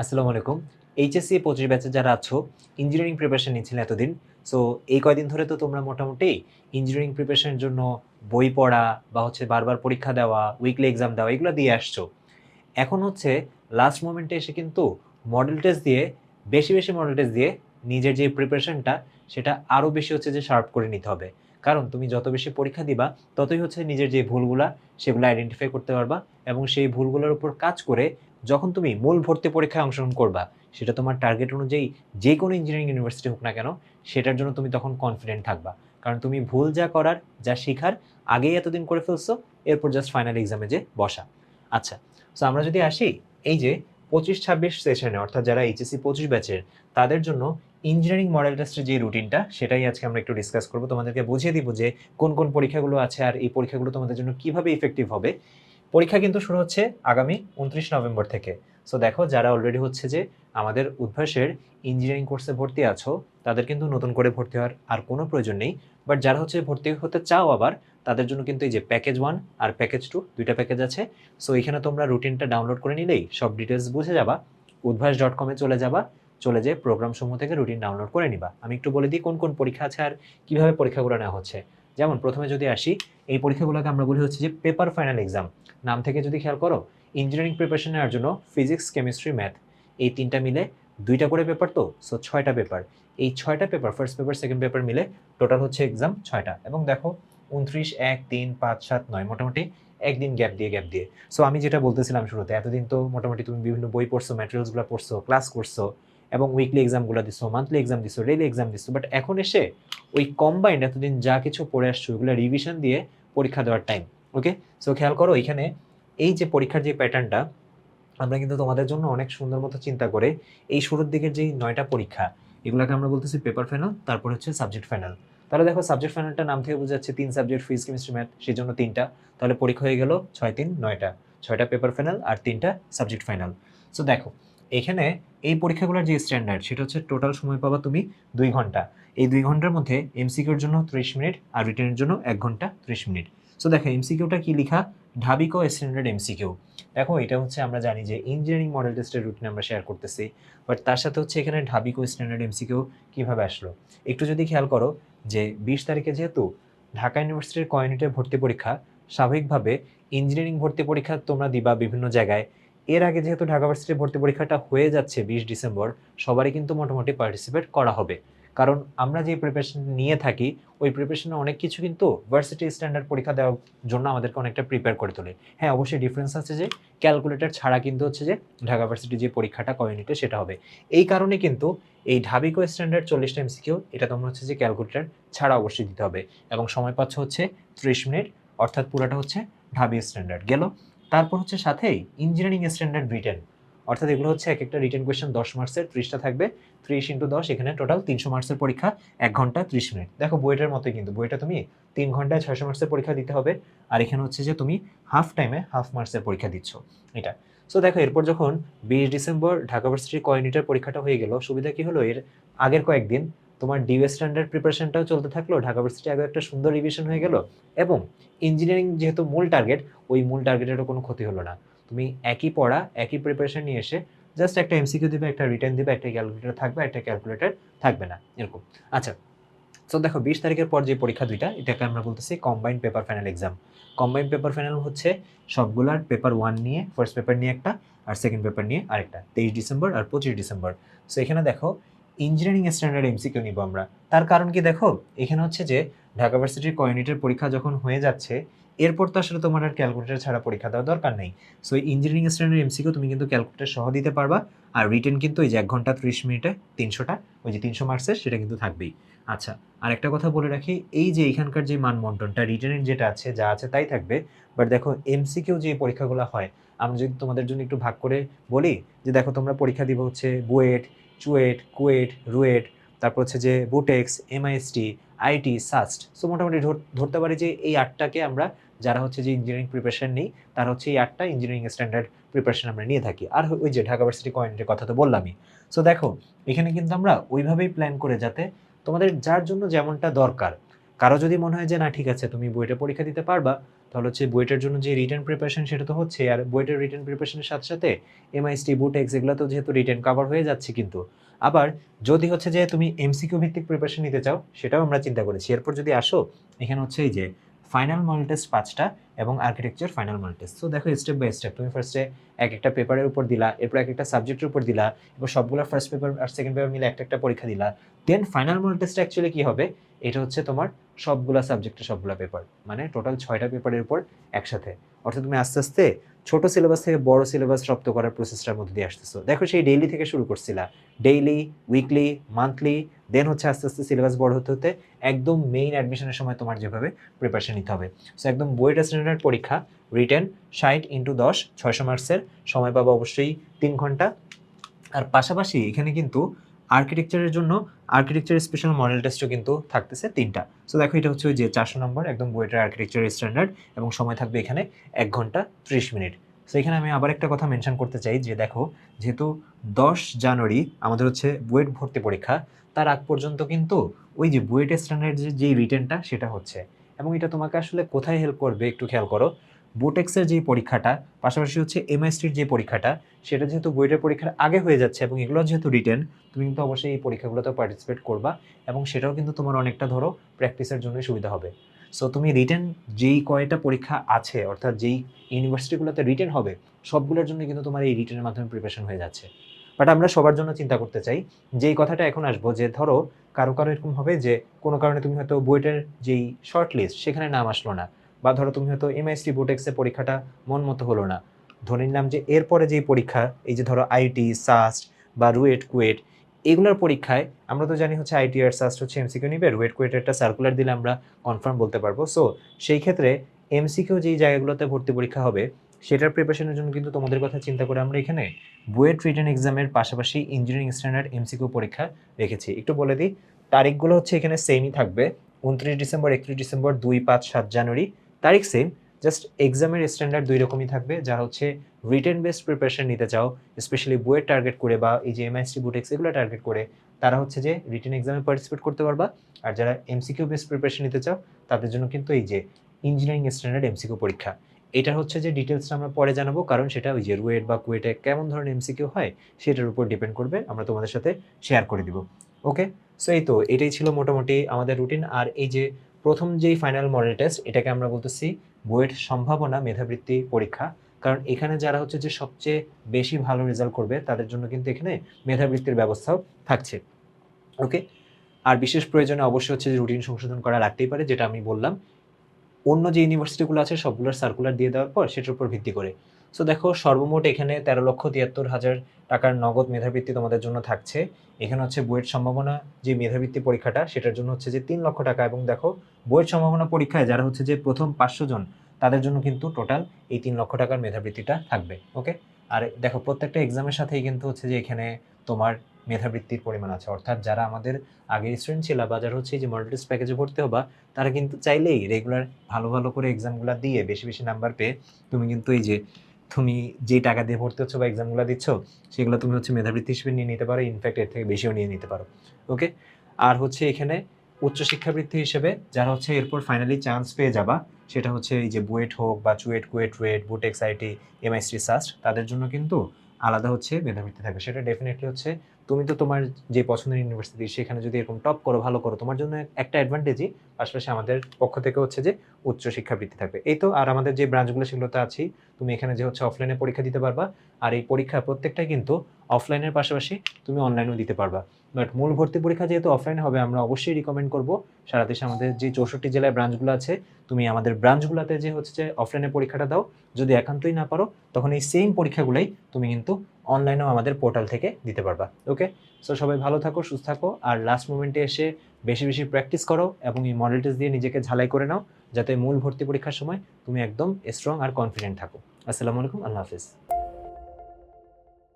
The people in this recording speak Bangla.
আসসালামু আলাইকুম। এইচএসসি পঁচিশ ব্যাচে যারা আছো ইঞ্জিনিয়ারিং প্রিপারেশন নিচ্ছিলে এতদিন। সো এই কয়দিন ধরে তো তোমরা মোটামুটি ইঞ্জিনিয়ারিং প্রিপারেশনের জন্য বই পড়া বা হচ্ছে বারবার পরীক্ষা দেওয়া উইকলি এক্সাম দেওয়া, এগুলো দিয়ে আসছো। এখন হচ্ছে লাস্ট মোমেন্টে এসে কিন্তু মডেল টেস্ট দিয়ে, বেশি বেশি মডেল টেস্ট দিয়ে নিজের যে প্রিপারেশনটা সেটা আরও বেশি হচ্ছে যে শার্প করে নিতে হবে। কারণ তুমি যত বেশি পরীক্ষা দিবা, ততই হচ্ছে নিজের যে ভুলগুলা, সেগুলো আইডেন্টিফাই করতে পারবা এবং সেই ভুলগুলোর উপর কাজ করে যখন তুমি মূল ভর্তি পরীক্ষায় অংশগ্রহণ করবা, সেটা তোমার টার্গেট অনুযায়ী যে কোনো ইঞ্জিনিয়ারিং ইউনিভার্সিটি হোক না কেন, সেটার জন্য তুমি তখন কনফিডেন্ট থাকবা। কারণ তুমি ভুল যা করার, যা শেখার, আগেই এতদিন করে ফেলছো, এরপর জাস্ট ফাইনাল এক্সামে যে বসা। আচ্ছা সো আমরা যদি আসি, এই যে পঁচিশ ছাব্বিশ সেশনে অর্থাৎ যারা এইচএসসি পঁচিশ ব্যাচের তাদের জন্য ইঞ্জিনিয়ারিং মডেল টেস্টের যে রুটিনটা সেটাই আজকে আমরা একটু ডিসকাস করব। তোমাদেরকে বুঝিয়ে দিব যে কোন কোন পরীক্ষাগুলো আছে আর এই পরীক্ষাগুলো তোমাদের জন্য কীভাবে ইফেক্টিভ হবে। পরীক্ষা কিন্তু শুরু হচ্ছে আগামী উনত্রিশ নভেম্বর থেকে। সো দেখো, যারা অলরেডি হচ্ছে যে আমাদের উদ্ভাসের ইঞ্জিনিয়ারিং কোর্সে ভর্তি আছো, তাদের কিন্তু নতুন করে ভর্তি হওয়ার আর কোনো প্রয়োজন নেই। বাট যারা হচ্ছে ভর্তি হতে চাও আবার, তাদের জন্য কিন্তু এই যে প্যাকেজ ওয়ান আর প্যাকেজ টু দুইটা প্যাকেজ আছে। সো এখানে তোমরা রুটিনটা ডাউনলোড করে নিলেই সব ডিটেলস বুঝে যাবা, উদ্ভাস ডট কমে চলে যাবা, চলে যেয়ে প্রোগ্রাম সমূহ থেকে রুটিন ডাউনলোড করে নিবা। আমি একটু বলে দিই কোন কোন পরীক্ষা আছে আর কীভাবে পরীক্ষাগুলো নেওয়া হচ্ছে। যেমন প্রথমে যদি আসি, এই পরীক্ষাগুলোকে আমরা বলি হচ্ছে যে পেপার ফাইনাল এক্সাম নাম থেকে যদি খেয়াল করো ইঞ্জিনিয়ারিং প্রিপারেশন নেওয়ার জন্য ফিজিক্স কেমিস্ট্রি ম্যাথ এই তিনটা মিলে দুইটা করে পেপার তো? সো ছয়টা পেপার এই ছয়টা paper first paper second paper মিলে টোটাল হচ্ছে এক্সাম ছয়টা। এবং দেখো, উনত্রিশ, এক, তিন, পাঁচ, সাত, নয়, মোটামুটি একদিন গ্যাপ দিয়ে গ্যাপ দিয়ে। সো আমি যেটা বলতেছিলাম শুরুতে, এতদিন তো মোটামুটি তুমি বিভিন্ন বই পড়ছো ম্যাটেরিয়ালসগুলো পড়ছো ক্লাস করছ এবং উইকলি এক্সামগুলো দিছো মান্থলি এক্সাম দিছো ডেইলি এক্সাম দিছো বাট এখন এসে ওই কম্বাইন্ড এতদিন যা কিছু পড়ে আসছো, ওইগুলো রিভিশন দিয়ে পরীক্ষা দেওয়ার টাইম ওকে সো খেয়াল করো এখানে এই যে পরীক্ষার যে প্যাটার্নটা আমরা কিন্তু তোমাদের জন্য অনেক সুন্দর মতো চিন্তা করে এই শুরুর দিকের যেই নয়টা পরীক্ষা, এগুলোকে আমরা বলতেছি পেপার ফাইনাল তারপর হচ্ছে সাবজেক্ট ফাইনাল তাহলে দেখো সাবজেক্ট ফাইনালটা নাম থেকে বোঝা যাচ্ছে তিন সাবজেক্ট ফিজিক্স কেমিস্ট্রি ম্যাথ সেই জন্য তিনটা। তাহলে পরীক্ষা হয়ে গেল ছয়, তিন, নয়টা। ছয়টা পেপার ফাইনাল আর তিনটা সাবজেক্ট ফাইনাল সো দেখো এখানে এই পরীক্ষাগুলোর যে স্ট্যান্ডার্ড সেটা হচ্ছে টোটাল সময় পাবা তুমি দুই ঘণ্টা। এই দুই ঘণ্টার মধ্যে এমসিকিউর জন্য ত্রিশ মিনিট আর রিটার্নের জন্য এক ঘণ্টা ত্রিশ মিনিট। সো দেখো এমসিকিউটা কি লেখা? ঢাবিকো স্ট্যান্ডার্ড এমসিকিউ দেখো, এটা হচ্ছে আমরা জানি যে ইঞ্জিনিয়ারিং মডেল টেস্টের রুটিন আমরা শেয়ার করতেছি বাট তার সাথে হচ্ছে এখানে ঢাবিকো স্ট্যান্ডার্ড এমসিকিউ কীভাবে আসলো? একটু যদি খেয়াল করো যে বিশ তারিখে যেহেতু ঢাকা ইউনিভার্সিটির কমিউনিটির ভর্তি পরীক্ষা, স্বাভাবিকভাবে ইঞ্জিনিয়ারিং ভর্তি পরীক্ষা তোমরা দিবা বিভিন্ন জায়গায়। এর আগে যেহেতু ঢাকা ভার্সিটির ভর্তি পরীক্ষাটা হয়ে যাচ্ছে বিশ ডিসেম্বর, সবারই কিন্তু মোটামুটি পার্টিসিপেট করা হবে। কারণ আমরা যে প্রিপারেশন নিয়ে থাকি, ওই প্রিপারেশনে অনেক কিছু কিন্তু ভার্সিটি স্ট্যান্ডার্ড পরীক্ষা দেওয়ার জন্য আমাদেরকে অনেকটা প্রিপেয়ার করে তোলে। হ্যাঁ অবশ্যই ডিফারেন্স আছে যে ক্যালকুলেটর ছাড়া কিন্তু হচ্ছে যে, ঢাকা ভার্সিটি যে পরীক্ষাটা কমিউনিটি সেটা হবে। এই কারণে কিন্তু এই ঢাবিকো স্ট্যান্ডার্ড চল্লিশটা এমসিকিউ এটা তোমরা হচ্ছে যে ক্যালকুলেটর ছাড়া অবশ্যই দিতে হবে। এবং সময় পাচ্ছ হচ্ছে ত্রিশ মিনিট, অর্থাৎ পুরোটা হচ্ছে ঢাবি স্ট্যান্ডার্ড গেল? তারপর হচ্ছে সাথেই ইঞ্জিনিয়ারিং স্ট্যান্ডার্ড রিটেন অর্থাৎ এগুলো হচ্ছে এক একটা রিটেন কোয়েশ্চেন দশ মার্কসের ত্রিশটা থাকবে। ত্রিশ ইন্টু দশ, এখানে টোটাল তিনশো মার্কসের পরীক্ষা, এক ঘণ্টা ত্রিশ মিনিট দেখো বইটার মতোই কিন্তু, বইটা তুমি তিন ঘন্টায় ছয়শো মার্কসের পরীক্ষা দিতে হবে। আর এখানে হচ্ছে যে তুমি হাফ টাইমে হাফ মার্কসের পরীক্ষা দিচ্ছ, এটা। সো দেখো, এরপর যখন বিশ ডিসেম্বর ঢাকা ভার্সিটির কয়নিটার পরীক্ষাটা হয়ে গেল, সুবিধা কি হলো? এর আগের কয়েকদিন তোমার ডিএ স্ট্যান্ডার্ড প্রিপারেশনটাও চলতে থাকল, ঢাকা ভার্সিটি আগে একটা সুন্দর রিভিশন হয়ে গেল, এবং ইঞ্জিনিয়ারিং যেহেতু মূল টার্গেট ওই মূল টার্গেটেরও কোনো ক্ষতি হলো না। তুমি একই পড়া, একই প্রিপারেশন নিয়ে এসে জাস্ট একটা এমসিকিউ দিবে, একটা রিটার্ন দিবে, একটা ক্যালকুলেটর থাকবে, একটা ক্যালকুলেটর থাকবে না, এরকম। আচ্ছা তো দেখো বিশ তারিখের পর যে পরীক্ষা দুইটা, এটাকে আমরা বলতেছি combine paper final exam combine paper final হচ্ছে সবগুলার পেপার ওয়ান নিয়ে ফার্স্ট পেপার নিয়ে একটা, আর সেকেন্ড পেপার নিয়ে আরেকটা, তেইশ ডিসেম্বর আর পঁচিশ ডিসেম্বর। সো এখানে দেখো ইঞ্জিনিয়ারিং স্ট্যান্ডার্ড এমসিকিউ নিব আমরা। তার কারণ কি দেখো, এখানে হচ্ছে যে ঢাকা ভার্সিটির কমিউনিটির পরীক্ষা যখন হয়ে যাচ্ছে, এরপর তো আসলে তোমার আর ক্যালকুলেটর ছাড়া পরীক্ষা দেওয়ার দরকার নেই। সো ইঞ্জিনিয়ারিং স্ট্যান্ডার্ড এমসিকিউ তুমি কিন্তু ক্যালকুলেটর সহ দিতে পারবা, আর রিটেন কিন্তু ওই যে এক ঘণ্টা ত্রিশ মিনিটে তিনশোটা, ওই যে তিনশো মার্কসের সেটা কিন্তু থাকবেই। আচ্ছা আর একটা কথা বলে রাখি, এই যে এখানকার যে মানবন্টনটা রিটেনের যেটা আছে, যা আছে তাই থাকবে। বাট দেখো এমসিকিউ যে পরীক্ষাগুলো হয়, আমরা যদি তোমাদের জন্য একটু ভাগ করে বলি, যে দেখো তোমরা পরীক্ষা দিব হচ্ছে বুয়েট চুয়েট, কুয়েট, রুয়েট, তারপর হচ্ছে যে বুটেক্স, এমআইএসটি, আইটি, সাস্ট। সো মোটামুটি ধর- ধরতে পারি যে এই আটটাকে আমরা, যারা হচ্ছে যে ইঞ্জিনিয়ারিং প্রিপারেশন নেই, তারা হচ্ছে এই আটটা ইঞ্জিনিয়ারিং স্ট্যান্ডার্ড প্রিপারেশন আমরা নিয়ে থাকি। আর ওই যে ঢাকা ভার্সিটি কয়েনের কথা তো বললামই। সো দেখো, এখানে কিন্তু আমরা ওইভাবেই প্ল্যান করে যাতে তোমাদের যার জন্য যেমনটা দরকার, কারও যদি মনে হয় যে না, ঠিক আছে, তুমি বইটা পরীক্ষা দিতে পারবা তাহলে হচ্ছে বুয়েটের জন্য যে রিটার্ন প্রিপারেশন সেটা তো হচ্ছে, আর বুয়েটের রিটার্ন প্রিপারেশনের সাথে সাথে এমআইএসটি বুটেক্স এগুলো তো যেহেতু রিটার্ন কভার হয়ে যাচ্ছে কিন্তু। আবার যদি হচ্ছে যে তুমি এমসিকিউ ভিত্তিক প্রিপারেশন নিতে চাও, সেটাও আমরা চিন্তা করেছি। এরপর যদি আসো, এখানে হচ্ছে এই যে ফাইনাল মডেল টেস্ট পাঁচটা এবং আর্কিটেকচার ফাইনাল মডেল টেস্ট তো দেখো স্টেপ বাই স্টেপ তুমি ফার্স্টে এক একটা পেপারের উপর দিলা, এরপর এক একটা সাবজেক্টের উপর দিলা, এবার সবগুলো ফার্স্ট পেপার আর সেকেন্ড পেপার মিলে একটা একটা পরীক্ষা দিলা। দেন ফাইনাল মডেল অ্যাকচুয়ালি কী হবে? এটা হচ্ছে তোমার সবগুলা সাবজেক্টের সবগুলা পেপার মানে টোটাল ছয়টা পেপারের উপর একসাথে। অর্থাৎ তুমি আস্তে আস্তে ছোট সিলেবাস থেকে বড় সিলেবাস রপ্ত করার প্রসেসটার মধ্যে দিয়ে আসতেছো। দেখো সেই ডেইলি থেকে শুরু করছিলা। ডেইলি উইকলি মান্থলি দেন হচ্ছে আস্তে আস্তে সিলেবাস বড় হতে হতে একদম মেইন অ্যাডমিশনের সময় তোমার যেভাবে প্রিপারেশন নিতে হবে। সো একদম বইটা স্ট্যান্ডার্ড পরীক্ষা রিটেন ষাট ইন্টু দশ, ছয়শো মার্কসের সময় পাবো অবশ্যই তিন ঘণ্টা। আর পাশাপাশি এখানে কিন্তু আর্কিটেকচারের জন্য আর্কিটেকচার স্পেশাল মডেল টেস্টও কিন্তু থাকতেছে তিনটা। সো দেখো এটা হচ্ছে ওই যে চারশো নম্বর, একদম বইটার আর্কিটেকচার স্ট্যান্ডার্ড এবং সময় থাকবে এখানে এক ঘণ্টা ত্রিশ মিনিট। সো এখানে আমি আবার একটা কথা মেনশন করতে চাই যে দেখো, যেহেতু দশ জানুয়ারি আমাদের হচ্ছে বুয়েট ভর্তি পরীক্ষা, তার আগ পর্যন্ত কিন্তু ওই যে বুয়েট স্ট্যান্ডার্ড যে যেই রিটেনটা সেটা হচ্ছে। এবং এটা তোমাকে আসলে কোথায় হেল্প করবে একটু খেয়াল করো। বুটেক্সের যে পরীক্ষাটা, পাশাপাশি হচ্ছে এমআইএসটির যে পরীক্ষাটা, সেটা যেহেতু বুয়েটের পরীক্ষার আগে হয়ে যাচ্ছে এবং এগুলো যেহেতু রিটেন তুমি কিন্তু অবশ্যই এই পরীক্ষাগুলোতে পার্টিসিপেট করবা এবং সেটাও কিন্তু তোমার অনেকটা ধরো প্র্যাকটিসের জন্য সুবিধা হবে। সো তুমি রিটেন যেই কয়টা পরীক্ষা আছে, অর্থাৎ যেই ইউনিভার্সিটিগুলোতে রিটেন হবে, সবগুলোর জন্য কিন্তু তোমার এই রিটেনের মাধ্যমে প্রিপারেশন হয়ে যাচ্ছে। বাট আমরা সবার জন্য চিন্তা করতে চাই যেই কথাটা এখন আসব যে ধরো কারও কারও এরকম হবে যে কোনো কারণে তুমি হয়তো বুয়েটের যেই শর্ট লিস্ট সেখানে নাম আসলো না। বা ধরো তুমি হয়তো এমআইএসটি বুটেক্সের পরীক্ষাটা মন মতো হলো না। ধরে নিলাম যে এরপরে যেই পরীক্ষা, এই যে ধরো আইটি সাস্ট বা রুয়েট কুয়েট এগুলোর পরীক্ষায় আমরা তো জানি হচ্ছে আইটি আর সাস্ট হচ্ছে এমসিকিউ নিবে। রুয়েট কুয়েটের একটা সার্কুলার দিলে আমরা কনফার্ম বলতে পারব। সো সেই ক্ষেত্রে এমসিকিউ যেই জায়গাগুলোতে ভর্তি পরীক্ষা হবে, সেটার প্রিপারেশনের জন্য কিন্তু তোমাদের কথা চিন্তা করে আমরা এখানে বুয়েট রিটার্ন এক্সামের পাশাপাশি ইঞ্জিনিয়ারিং স্ট্যান্ডার্ড এমসিকিউ পরীক্ষা রেখেছি। একটু বলে দিই, তারিখগুলো হচ্ছে এখানে সেমই থাকবে। উনত্রিশ ডিসেম্বর, একত্রিশ ডিসেম্বর, দুই পাঁচ সাত জানুয়ারি। তারিখ সেম জাস্ট এক্সামের স্ট্যান্ডার্ড দুই রকমই থাকবে যারা হচ্ছে রিটেন বেসড প্রিপারেশন নিতে চাও স্পেশালি বুয়েট টার্গেট করে বা এই যে এমআইএসটি বুটেক্স এগুলো টার্গেট করে, তারা হচ্ছে যে রিটেন এক্সামে পার্টিসিপেট করতে পারবা। আর যারা এমসিকিউ বেসড প্রিপারেশন নিতে চাও, তাদের জন্য কিন্তু এই যে ইঞ্জিনিয়ারিং স্ট্যান্ডার্ড এমসিকিউ পরীক্ষা। এটা হচ্ছে যে ডিটেলসটা আমরা পরে জানাব, কারণ সেটা ওই যে রুয়েট বা কুয়েটে কেমন ধরনের এমসিকিউ হয়, সেটার উপর ডিপেন্ড করবে, আমরা তোমাদের সাথে শেয়ার করে দিব। ওকে সো এই তো, এটাই ছিল মোটামুটি আমাদের রুটিন আর এই যে প্রথম যেই ফাইনাল মডেল টেস্ট এটাকে আমরা বলতেছি বুয়েট সম্ভাবনা মেধাবৃত্তি পরীক্ষা। কারণ এখানে যারা হচ্ছে যে সবচেয়ে বেশি ভালো রেজাল্ট করবে, তাদের জন্য কিন্তু এখানে মেধাবৃত্তির ব্যবস্থাও থাকছে। ওকে আর বিশেষ প্রয়োজনে অবশ্যই হচ্ছে যে রুটিন সংশোধন করা লাগতেই পারে, যেটা আমি বললাম। অন্য যে ইউনিভার্সিটিগুলো আছে, সবগুলোর সার্কুলার দিয়ে দেওয়ার পর সেটার উপর ভিত্তি করে। সো দেখো, সর্বমোট এখানে তেরো লক্ষ তিয়াত্তর হাজার টাকার নগদ মেধাবৃত্তি তোমাদের জন্য থাকছে। এখানে হচ্ছে বইয়ের সম্ভাবনা যে মেধাবৃত্তি পরীক্ষাটা, সেটার জন্য হচ্ছে যে তিন লক্ষ টাকা এবং দেখো বইয়ের সম্ভাবনা পরীক্ষায় যারা হচ্ছে যে প্রথম পাঁচশো জন, তাদের জন্য কিন্তু টোটাল এই তিন লক্ষ টাকার মেধাবৃত্তিটা থাকবে ওকে আর দেখো, প্রত্যেকটা এক্সামের সাথেই কিন্তু হচ্ছে যে এখানে তোমার মেধাবৃত্তির পরিমাণ আছে। অর্থাৎ যারা আমাদের আগের স্টুডেন্ট ছিল বা যারা হচ্ছে যে মডেল প্যাকেজে ভর্তি হবা, তারা কিন্তু চাইলেই রেগুলার ভালো ভালো করে এক্সামগুলো দিয়ে বেশি বেশি নাম্বার পেয়ে তুমি কিন্তু এই যে তুমি যেই টাকা দিয়ে ভর্তি হচ্ছ বা এক্সামগুলো দিচ্ছ, সেগুলো তুমি হচ্ছে মেধাবৃত্তি হিসেবে নিয়ে নিতে পারো। ইনফ্যাক্ট এর থেকে বেশিও নিয়ে নিতে পারো। ওকে আর হচ্ছে এখানে উচ্চশিক্ষাবৃত্তি হিসেবে যারা হচ্ছে এরপর ফাইনালি চান্স পেয়ে যাবা, সেটা হচ্ছে এই যে বুয়েট হোক বা চুয়েট কুয়েট রুয়েট বুটেক্স আইটি এমআইসি, সাস্ট, তাদের জন্য কিন্তু আলাদা হচ্ছে মেধাবৃত্তি থাকবে। সেটা ডেফিনেটলি হচ্ছে তুমি তো তোমার যে পছন্দের ইউনিভার্সিটি সেখানে যদি এরকম টপ করো, ভালো করো, তোমার জন্য একটা অ্যাডভান্টেজই পাশাপাশি আমাদের পক্ষ থেকে হচ্ছে যে উচ্চ শিক্ষাবৃত্তি থাকবে। এই তো, আর আমাদের যে ব্রাঞ্চগুলো সেগুলোতে আছি, তুমি এখানে যে হচ্ছে অফলাইনে পরীক্ষা দিতে পারবা, আর এই পরীক্ষা প্রত্যেকটাই কিন্তু অফলাইনের পাশাপাশি তুমি অনলাইনেও দিতে পারবা। বাট মূল ভর্তি পরীক্ষা যেহেতু অফলাইনে হবে, আমরা অবশ্যই রিকমেন্ড করব সারা দেশে আমাদের যে চৌষট্টি জেলায় ব্রাঞ্চগুলো আছে, তুমি আমাদের ব্রাঞ্চগুলোতে যে হচ্ছে অফলাইনে পরীক্ষাটা দাও। যদি একান্তই না পারো, তখন এই সেম পরীক্ষাগুলোই তুমি কিন্তু অনলাইনেও আমাদের পোর্টাল থেকে দিতে পারবা। ওকে সো সবাই ভালো থাকো, সুস্থ থাকো, আর লাস্ট মোমেন্টে এসে বেশি বেশি প্র্যাকটিস করো এবং এই মডেল টেস্ট দিয়ে নিজেকে ঝালাই করে নাও, যাতে মূল ভর্তি পরীক্ষার সময় তুমি একদম স্ট্রং আর কনফিডেন্ট থাকো। আসসালামু আলাইকুম, আল্লাহ হাফিজ।